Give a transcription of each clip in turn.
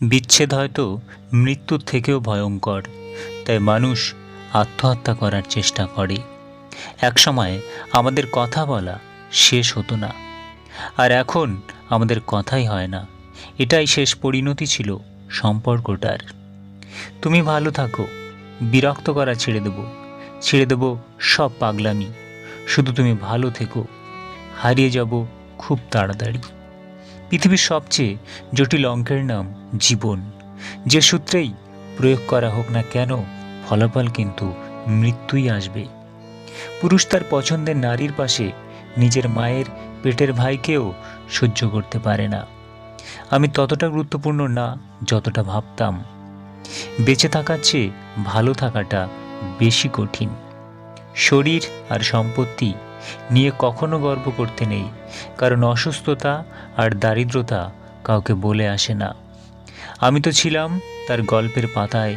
বিচ্ছেদ হয়তো মৃত্যুর থেকেও ভয়ঙ্কর, তাই মানুষ আত্মহত্যা করার চেষ্টা করে। একসময় আমাদের কথা বলা শেষ হতো না, আর এখন আমাদের কথাই হয় না। এটাই শেষ পরিণতি ছিল সম্পর্কটার। তুমি ভালো থাকো, বিরক্ত করা ছেড়ে দেবো ছেড়ে দেবো সব পাগলামি। শুধু তুমি ভালো থেকো, হারিয়ে যাব খুব তাড়াতাড়ি। পৃথিবীর সবচেয়ে জটিল অঙ্কের নাম জীবন। যে সূত্রেই প্রয়োগ করা হোক না কেন, ফলাফল কিন্তু মৃত্যুই আসবে। পুরুষ তার পছন্দের নারীর পাশে নিজের মায়ের পেটের ভাইকেও সহ্য করতে পারে না। আমি ততটা গুরুত্বপূর্ণ না, যতটা ভাবতাম। বেঁচে থাকার চেয়ে ভালো থাকাটা বেশি কঠিন। শরীর আর সম্পত্তি নিয়ে কখনো গর্ব করতে নেই কারণ অসুস্থতা আর দারিদ্রতা কাউকে বলে আসে না। আমি তো ছিলাম তার গল্পের পাতায়।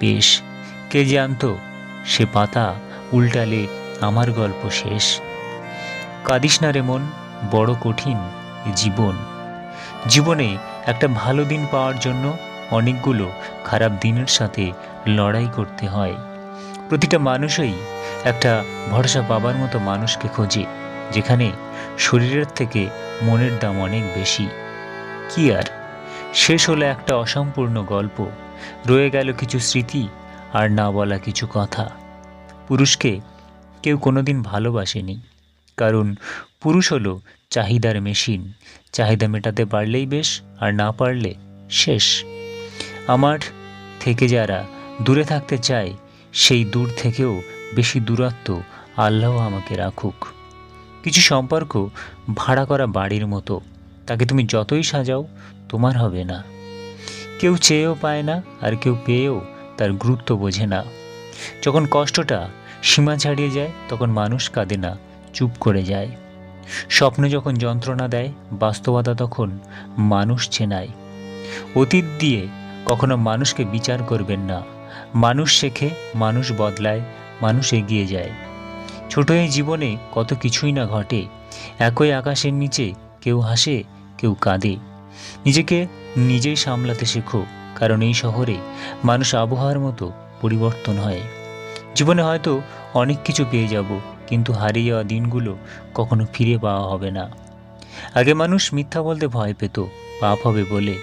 বেশ, কে জানতো, সে পাতা উল্টালে আমার গল্প শেষ। কাঁদিস না রে মন, বড় কঠিন জীবন। জীবনে একটা ভালো দিন পাওয়ার জন্য অনেকগুলো খারাপ দিনের সাথে লড়াই করতে হয়। প্রতিটা মানুষই একটা ভরসা পাবার মতো মানুষকে খোঁজে। যেখানে শরীরের থেকে মনের দাম অনেক বেশি। কি আর? শেষ হলো একটা অসম্পূর্ণ গল্প। রয়ে গেল কিছু স্মৃতি আর না বলা কিছু কথা। পুরুষকে কেউ কোনোদিন ভালোবাসেনি। কারণ পুরুষ হলো চাহিদার মেশিন। চাহিদা মেটাতে পারলেই বেশ, আর না পারলে শেষ। আমার থেকে যারা দূরে থাকতে চায়, সেই দূর থেকেও বেশি দূরত্ব আল্লাহ আমাকে রাখুক। কিছু সম্পর্ক ভাড়া করা বাড়ির মতো। তাকে তুমি যতই সাজাও, তোমার হবে না। কেউ চেয়েও পায় না, আর কেউ পেয়েও তার গুরুত্ব বোঝে না। যখন কষ্টটা সীমা ছাড়িয়ে যায়, তখন মানুষ কাঁদে না, চুপ করে যায়। স্বপ্ন যখন যন্ত্রণা দেয়, বাস্তবতা তখন মানুষ চেনায়। অতীত দিয়ে কখনো মানুষকে বিচার করবেন না। মানুষ শেখে, মানুষ বদলায়, মানুষ এগিয়ে যায়। ছোট এই জীবনে কত কিছুই না ঘটে। একই আকাশের নিচে কেউ হাসে, কেউ কাঁদে। নিজেকে নিজেই সামলাতে শেখো, কারণ এই শহরে মানুষ আবহাওয়ার মতো পরিবর্তন হয়। জীবনে হয়তো অনেক কিছু পেয়ে যাব, কিন্তু হারিয়ে যাওয়া দিনগুলো কখনো ফিরে পাওয়া হবে না। আগে মানুষ মিথ্যা বলতে ভয় পেত, পাপ হবে বলে।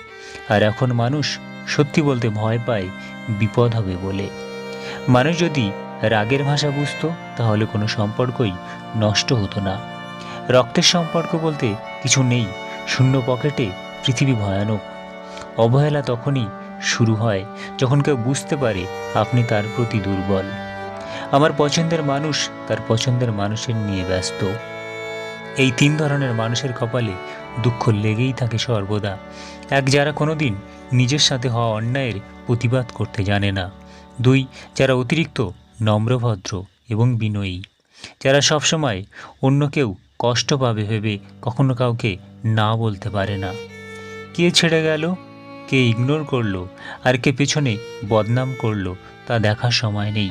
আর এখন মানুষ সত্যি বলতে ভয় পায়, বিপদ হবে বলে। মানুষ যদি রাগের ভাষা বুঝতো তাহলে কোনো সম্পর্কই নষ্ট হতো না। রক্তের সম্পর্ক বলতে কিছু নেই, শূন্য পকেটে পৃথিবী ভয়ানক। অবহেলা তখনই শুরু হয় যখন কেউ বুঝতে পারে আপনি তার প্রতি দুর্বল। আমার পছন্দের মানুষ তার পছন্দের মানুষের নিয়ে ব্যস্ত। এই তিন ধরনের মানুষের কপালে দুঃখ লেগেই থাকে সর্বদা। এক যারা কোনোদিন নিজের সাথে হওয়া অন্যায়ের প্রতিবাদ করতে জানে না। দুই, যারা অতিরিক্ত নম্রভদ্র। এবং বিনয়ী। যারা সবসময় অন্য কেউ কষ্ট পাবে ভেবে কখনো কাউকে না বলতে পারে না। কে ছেড়ে গেল, কে ইগনোর করল, আর কে পেছনে বদনাম করল, তা দেখার সময় নেই।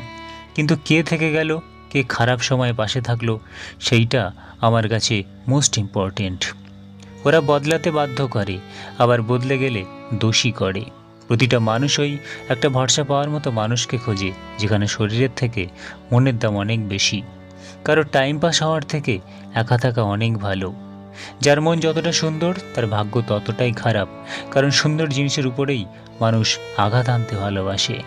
কিন্তু কে থেকে গেল, কে খারাপ সময় পাশে থাকল, সেইটা আমার কাছে মোস্ট ইম্পর্টেন্ট ওরা বদলাতে বাধ্য করে, আবার বদলে গেলে দোষী করে। প্রতিটা মানুষই একটা ভরসা পাওয়ার মতো মানুষকে খোঁজে, যেখানে শরীরের থেকে মনের দাম অনেক বেশি। কারও টাইম পাস হওয়ার থেকে একা থাকা অনেক ভালো। যার মন যতটা সুন্দর, তার ভাগ্য ততটাই খারাপ। কারণ সুন্দর জিনিসের উপরেই মানুষ আঘাত আনতে ভালোবাসে।